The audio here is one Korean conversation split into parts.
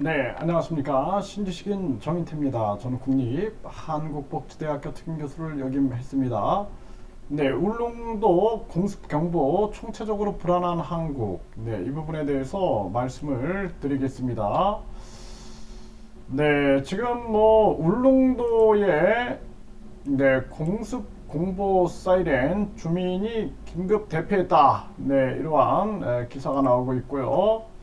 네, 안녕하십니까. 신지식인 정인태입니다. 저는 국립 한국복지대학교 특임교수를 역임했습니다. 네, 울릉도 공습경보 총체적으로 불안한 한국. 네, 이 부분에 대해서 말씀을 드리겠습니다. 네, 지금 뭐 울릉도에 네, 공습 공보 사이렌 주민이 긴급 대피했다. 네, 이러한 에, 기사가 나오고 있고요.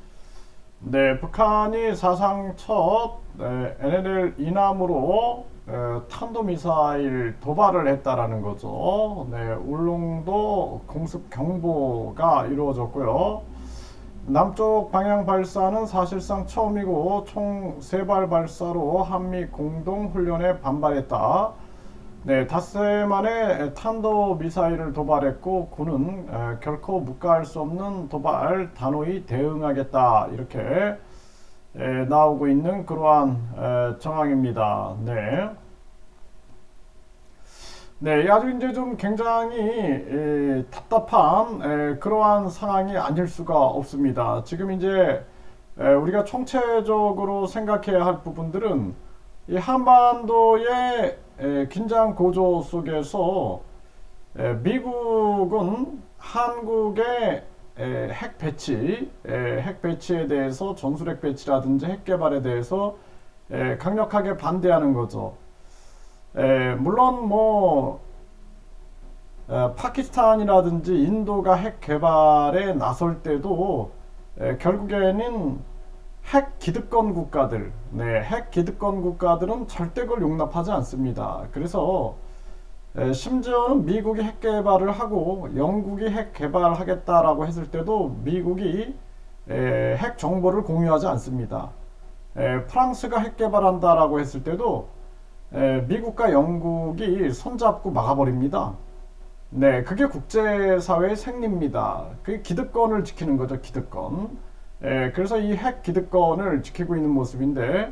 네, 북한이 사상 첫 네, NLL 이남으로 에, 탄도미사일 도발을 했다라는 거죠. 네, 울릉도 공습 경보가 이루어졌고요. 남쪽 방향 발사는 사실상 처음이고 총 세 발 발사로 한미 공동 훈련에 반발했다. 네, 닷새 만에 탄도 미사일을 도발했고 군은 에, 결코 묵과할 수 없는 도발 단호히 대응하겠다 이렇게 에, 나오고 있는 그러한 에, 정황입니다. 네. 네, 아주 이제 좀 굉장히 에, 답답한 에, 그러한 상황이 아닐 수가 없습니다. 지금 이제 에, 우리가 총체적으로 생각해야 할 부분들은 이 한반도의 에, 긴장 고조 속에서 에, 미국은 한국의 에, 핵 배치, 에, 핵 배치에 대해서 전술핵 배치라든지 핵 개발에 대해서 에, 강력하게 반대하는 거죠. 에, 물론 뭐 에, 파키스탄이라든지 인도가 핵 개발에 나설 때도 에, 결국에는 핵 기득권 국가들, 네, 핵 기득권 국가들은 절대 그걸 용납하지 않습니다. 그래서 에, 심지어는 미국이 핵 개발을 하고 영국이 핵 개발하겠다라고 했을 때도 미국이 에, 핵 정보를 공유하지 않습니다. 에, 프랑스가 핵 개발한다라고 했을 때도 에, 미국과 영국이 손잡고 막아버립니다. 네, 그게 국제사회의 생리입니다. 그게 기득권을 지키는 거죠, 기득권. 예, 그래서 이 핵 기득권을 지키고 있는 모습인데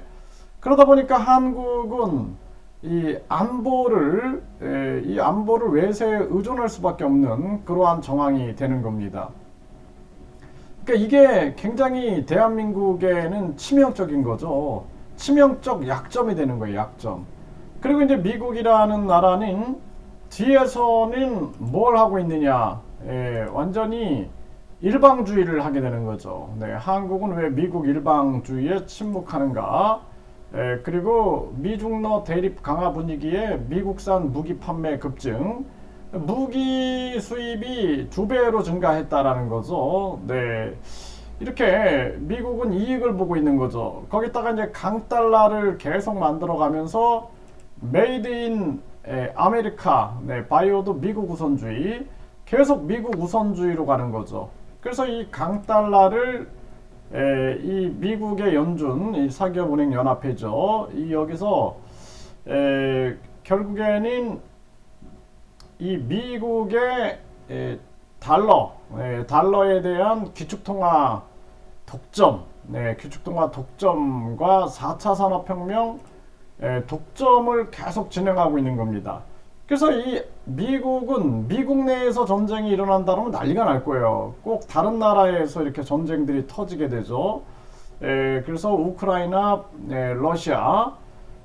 그러다 보니까 한국은 이 안보를 예, 이 안보를 외세에 의존할 수밖에 없는 그러한 정황이 되는 겁니다. 그러니까 이게 굉장히 대한민국에는 치명적인 거죠. 치명적 약점이 되는 거예요, 약점. 그리고 이제 미국이라는 나라는 뒤에서는 뭘 하고 있느냐, 예, 완전히 일방주의를 하게 되는 거죠. 네, 한국은 왜 미국 일방주의에 침묵하는가? 에, 그리고 미중러 대립 강화 분위기에 미국산 무기 판매 급증, 무기 수입이 두 배로 증가했다라는 거죠. 네. 이렇게 미국은 이익을 보고 있는 거죠. 거기다가 이제 강달러를 계속 만들어 가면서 메이드 인 아메리카, 네, 바이오도 미국 우선주의, 계속 미국 우선주의로 가는 거죠. 그래서 이 강달러를 에, 이 미국의 연준, 이 사기업은행 연합회죠. 이 여기서 에, 결국에는 이 미국의 에, 달러, 에, 달러에 대한 기축통화 독점, 네, 기축통화 독점과 4차 산업혁명 에, 독점을 계속 진행하고 있는 겁니다. 그래서 이 미국은 미국 내에서 전쟁이 일어난다면 난리가 날 거예요. 꼭 다른 나라에서 이렇게 전쟁들이 터지게 되죠. 에, 그래서 우크라이나, 에, 러시아.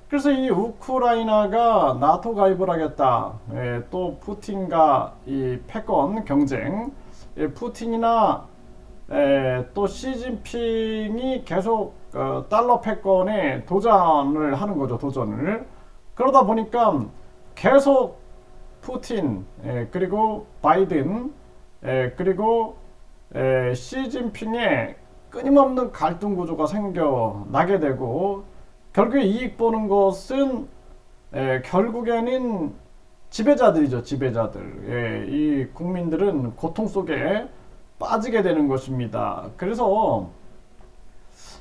그래서 이 우크라이나가 나토 가입을 하겠다. 에, 또 푸틴과 이 패권 경쟁. 에, 푸틴이나 에, 또 시진핑이 계속 어, 달러 패권에 도전을 하는 거죠. 도전을. 그러다 보니까 계속 푸틴 에, 그리고 바이든 에, 그리고 에, 시진핑의 끊임없는 갈등 구조가 생겨나게 되고 결국에 이익 보는 것은 에, 결국에는 지배자들이죠 지배자들. 예, 이 국민들은 고통 속에 빠지게 되는 것입니다. 그래서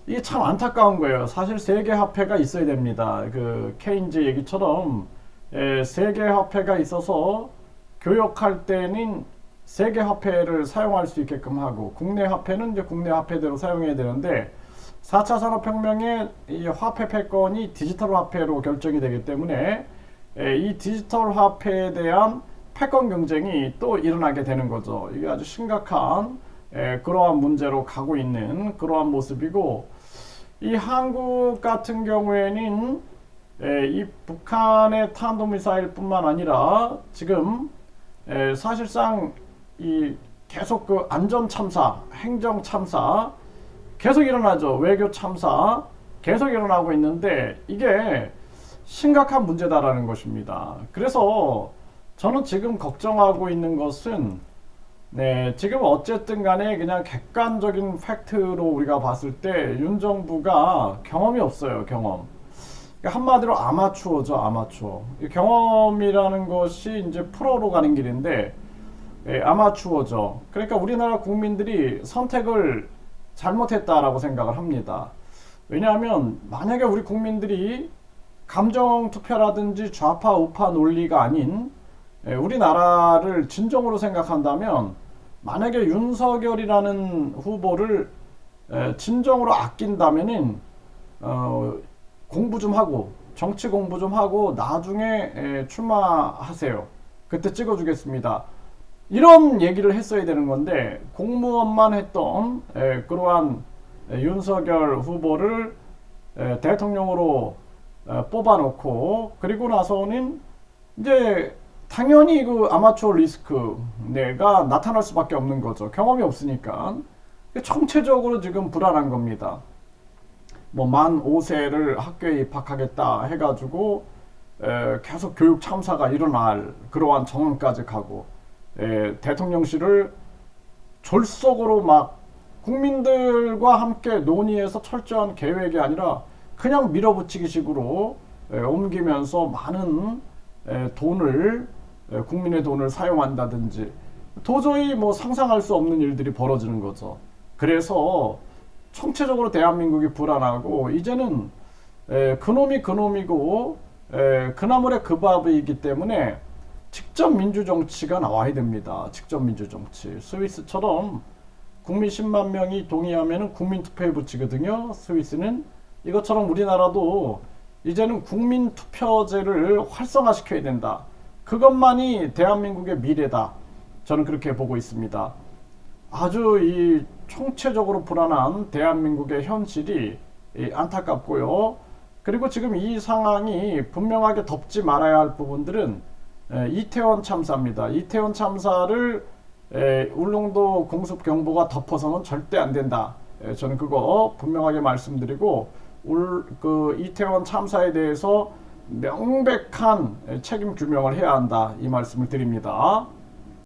이게 참 안타까운 거예요. 사실 세계 화폐가 있어야 됩니다. 그 케인즈 얘기처럼 에, 세계 화폐가 있어서 교역할 때는 세계 화폐를 사용할 수 있게끔 하고 국내 화폐는 이제 국내 화폐대로 사용해야 되는데 4차 산업혁명의 이 화폐 패권이 디지털 화폐로 결정이 되기 때문에 에, 이 디지털 화폐에 대한 패권 경쟁이 또 일어나게 되는 거죠. 이게 아주 심각한 에, 그러한 문제로 가고 있는 그러한 모습이고 이 한국 같은 경우에는 에, 이 북한의 탄도미사일뿐만 아니라 지금 에, 사실상 이 계속 그 안전 참사, 행정 참사 계속 일어나죠. 외교 참사 계속 일어나고 있는데 이게 심각한 문제다라는 것입니다. 그래서 저는 지금 걱정하고 있는 것은 네, 지금 어쨌든 간에 그냥 객관적인 팩트로 우리가 봤을 때 윤 정부가 경험이 없어요, 경험. 그러니까 한마디로 아마추어죠, 아마추어. 이 경험이라는 것이 이제 프로로 가는 길인데 예, 아마추어죠. 그러니까 우리나라 국민들이 선택을 잘못했다라고 생각을 합니다. 왜냐하면 만약에 우리 국민들이 감정 투표라든지 좌파 우파 논리가 아닌 예, 우리나라를 진정으로 생각한다면 만약에 윤석열이라는 후보를 에, 진정으로 아낀다면은 어, 공부 좀 하고 정치 공부 좀 하고 나중에 에, 출마하세요. 그때 찍어주겠습니다. 이런 얘기를 했어야 되는 건데 공무원만 했던 에, 그러한 에, 윤석열 후보를 에, 대통령으로 에, 뽑아놓고 그리고 나서는 이제 당연히 그 아마추어 리스크가 나타날 수밖에 없는 거죠. 경험이 없으니까. 총체적으로 지금 불안한 겁니다. 뭐 만 5세를 학교에 입학하겠다 해가지고 에, 계속 교육 참사가 일어날 그러한 정황까지 가고 에, 대통령실을 졸속으로 막 국민들과 함께 논의해서 철저한 계획이 아니라 그냥 밀어붙이기 식으로 에, 옮기면서 많은 에, 돈을 에, 국민의 돈을 사용한다든지 도저히 뭐 상상할 수 없는 일들이 벌어지는 거죠. 그래서 총체적으로 대한민국이 불안하고 이제는 에, 그놈이 그놈이고 에, 그나물의 그 밥이기 때문에 직접 민주정치가 나와야 됩니다. 직접 민주정치. 스위스처럼 국민 10만 명이 동의하면 국민투표에 붙이거든요. 스위스는 이것처럼 우리나라도 이제는 국민투표제를 활성화시켜야 된다. 그것만이 대한민국의 미래다. 저는 그렇게 보고 있습니다. 아주 이 총체적으로 불안한 대한민국의 현실이 이 안타깝고요. 그리고 지금 이 상황이 분명하게 덮지 말아야 할 부분들은 에, 이태원 참사입니다. 이태원 참사를 에, 울릉도 공습 경보가 덮어서는 절대 안 된다. 에, 저는 그거 분명하게 말씀드리고 울, 그 이태원 참사에 대해서 명백한 에, 책임 규명을 해야 한다. 이 말씀을 드립니다.